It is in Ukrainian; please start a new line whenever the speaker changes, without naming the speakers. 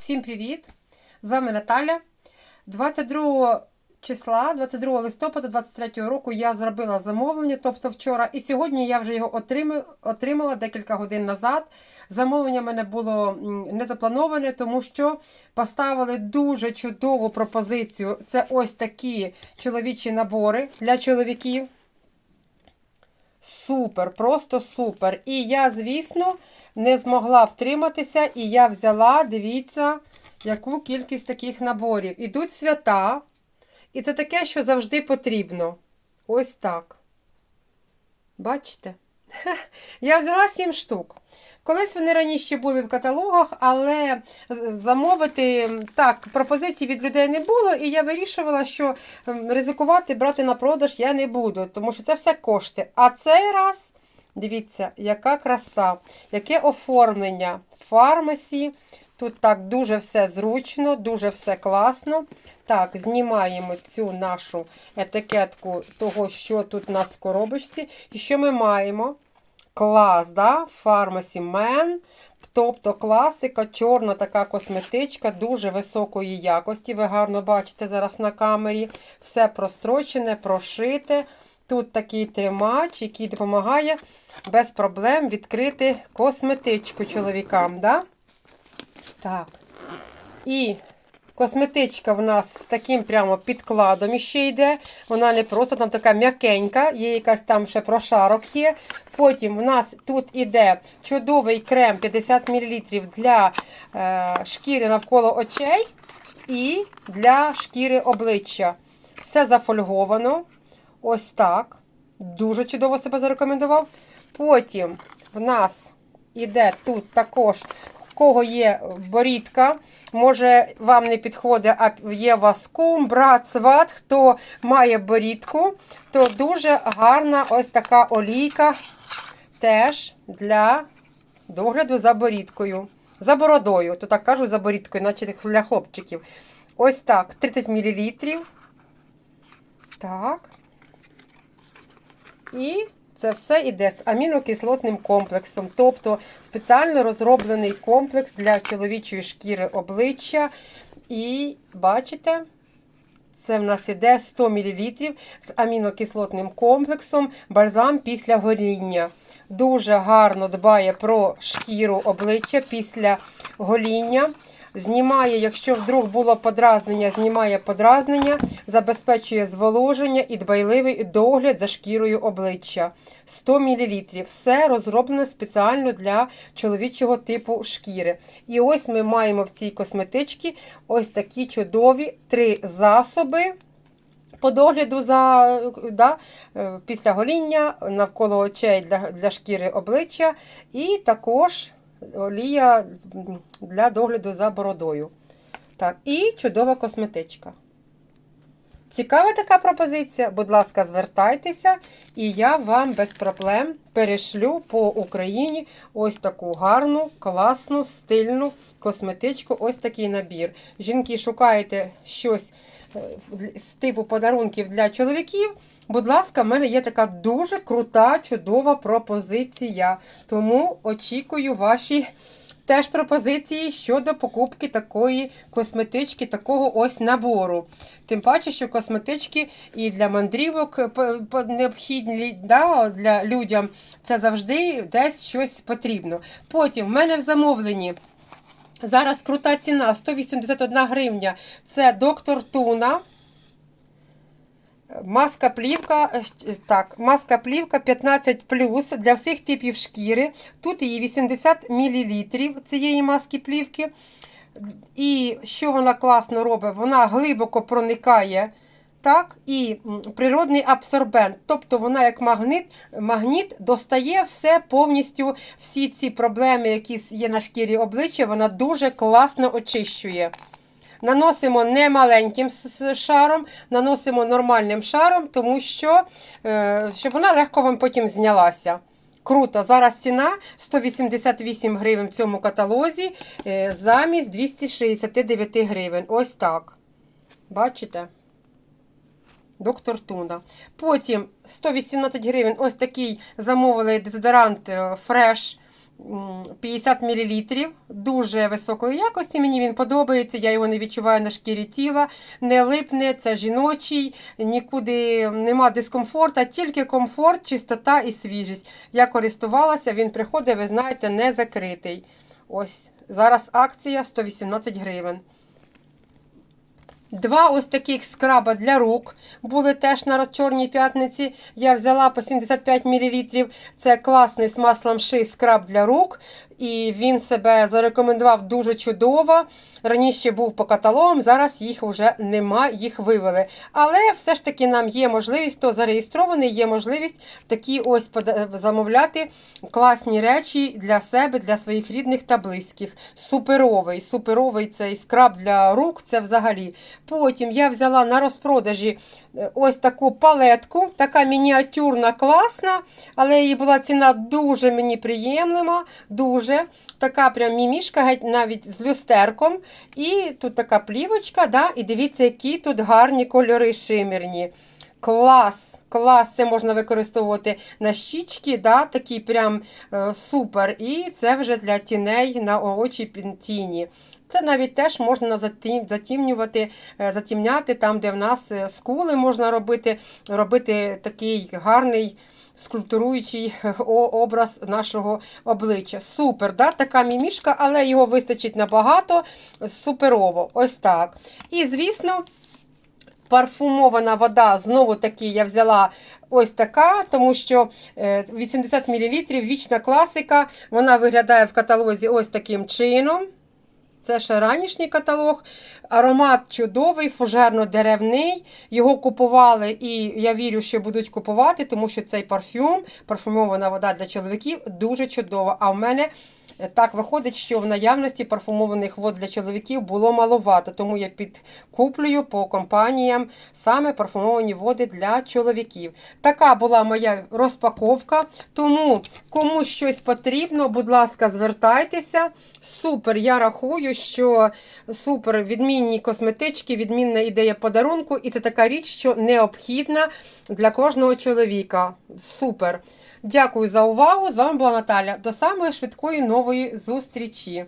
Всім привіт! З вами Наталя. 22 числа, 22 листопада 23 року я зробила замовлення, тобто вчора, і сьогодні я вже його отримала, декілька годин назад. Замовлення в мене було не заплановане, тому що поставили дуже чудову пропозицію. Це ось такі чоловічі набори для чоловіків. Супер, просто супер. І я, звісно, не змогла втриматися, і я взяла, дивіться, яку кількість таких наборів. Ідуть свята, і це таке, що завжди потрібно. Ось так. Бачите? Я взяла 7 штук. Колись вони раніше були в каталогах, але замовити так, пропозицій від людей не було, і я вирішувала, що ризикувати брати на продаж я не буду, тому що це все кошти. А цей раз, дивіться, яка краса, яке оформлення фармасі. Тут так дуже все зручно, дуже все класно. Так, знімаємо цю нашу етикетку того, що тут у нас в коробочці. І що ми маємо? Клас, да? Pharmacy Man. Тобто класика, чорна така косметичка дуже високої якості. Ви гарно бачите зараз на камері. Все прострочене, прошите. Тут такий тримач, який допомагає без проблем відкрити косметичку чоловікам. Да? Так. І косметичка в нас з таким прямо підкладом іще йде. Вона не просто там така м'якенька, є якась там ще прошарок є. Потім в нас тут іде чудовий крем 50 мл для е, шкіри навколо очей і для шкіри обличчя. Все зафольговано. Ось так. Дуже чудово себе зарекомендував. Потім в нас іде тут також кого є борідка, може вам не підходить, а є вас кум, брат, сват, хто має борідку, то дуже гарна ось така олійка теж для догляду за борідкою. За бородою, то так кажу за борідкою, наче для хлопчиків. Ось так, 30 мл. Так. І це все йде з амінокислотним комплексом, тобто спеціально розроблений комплекс для чоловічої шкіри обличчя. І бачите, це в нас іде 100 мл з амінокислотним комплексом, бальзам після горіння. Дуже гарно дбає про шкіру обличчя після гоління. Знімає, якщо вдруг було подразнення, знімає подразнення, забезпечує зволоження і дбайливий догляд за шкірою обличчя. 100 мл. Все розроблене спеціально для чоловічого типу шкіри. І ось ми маємо в цій косметичці ось такі чудові три засоби. По догляду за да, е, після гоління навколо очей для, для шкіри обличчя, і також олія для догляду за бородою. Так, і чудова косметичка. Цікава така пропозиція? Будь ласка, звертайтеся, і я вам без проблем перешлю по Україні ось таку гарну, класну, стильну косметичку, ось такий набір. Жінки, шукаєте щось е, з типу подарунків для чоловіків. Будь ласка, в мене є така дуже крута, чудова пропозиція. Тому очікую ваші теж пропозиції щодо покупки такої косметички, такого ось набору. Тим паче, що косметички і для мандрівок необхідні да, для людям. Це завжди десь щось потрібно. Потім в мене в замовленні. Зараз крута ціна 181 гривня. Це доктор Туна. Маска плівка, е, так, маска плівка 15 для всіх типів шкіри. Тут її 80 мл цієї маски плівки. І що вона класно робить? Вона глибоко проникає. Так, і природний абсорбент, тобто вона як магніт, магніт достає все повністю, всі ці проблеми, які є на шкірі обличчя, вона дуже класно очищує. Наносимо не маленьким шаром, наносимо нормальним шаром, тому що е, щоб вона легко вам потім знялася. Круто. Зараз ціна 188 гривень в цьому каталозі е, замість 269 гривень. Ось так. Бачите? Доктор Туна. Потім 118 гривень ось такий замовили дезодорант е, Fresh 50 мл. Дуже високої якості. Мені він подобається. Я його не відчуваю на шкірі тіла, не липне, це жіночий, нікуди нема дискомфорту, тільки комфорт, чистота і свіжість. Я користувалася, він приходить, ви знаєте, не закритий. Ось зараз акція 118 гривень. Два ось таких скраба для рук були теж на розчорній п'ятниці. Я взяла по 75 мл. Це класний з маслом ши скраб для рук. І він себе зарекомендував дуже чудово. Раніше був по каталогам, зараз їх вже нема, їх вивели. Але все ж таки нам є можливість, то зареєстрований, є можливість такі ось замовляти класні речі для себе, для своїх рідних та близьких. Суперовий, суперовий цей скраб для рук, це взагалі. Потім я взяла на розпродажі е, ось таку палетку, така мініатюрна, класна, але її була ціна дуже мені приємлива, дуже. Така прям мімішка, геть навіть з люстерком. І тут така плівочка, да? і дивіться, які тут гарні кольори шимірні. Клас! Клас, це можна використовувати на щічки, да, такі прям е, супер. І це вже для тіней на очі тіні. Це навіть теж можна затім, затімнювати, е, затімняти там, де в нас е, скули можна робити, робити такий гарний скульптуруючий образ нашого обличчя. Супер, да? така мімішка, але його вистачить набагато. Суперово. Ось так. І, звісно. Парфумована вода, знову таки я взяла ось така, тому що е, 80 мл вічна класика. Вона виглядає в каталозі ось таким чином. Це ще ранішній каталог. Аромат чудовий, фужерно-деревний. Його купували і я вірю, що будуть купувати, тому що цей парфюм, парфумована вода для чоловіків, дуже чудова. А в мене е, так виходить, що в наявності парфумованих вод для чоловіків було маловато, тому я підкуплюю по компаніям саме парфумовані води для чоловіків. Така була моя розпаковка. Тому кому щось потрібно, будь ласка, звертайтеся. Супер, я рахую, що супер відмінні косметички, відмінна ідея подарунку, і це така річ, що необхідна для кожного чоловіка. Супер. Дякую за увагу. З вами була Наталя. До самої швидкої нової зустрічі.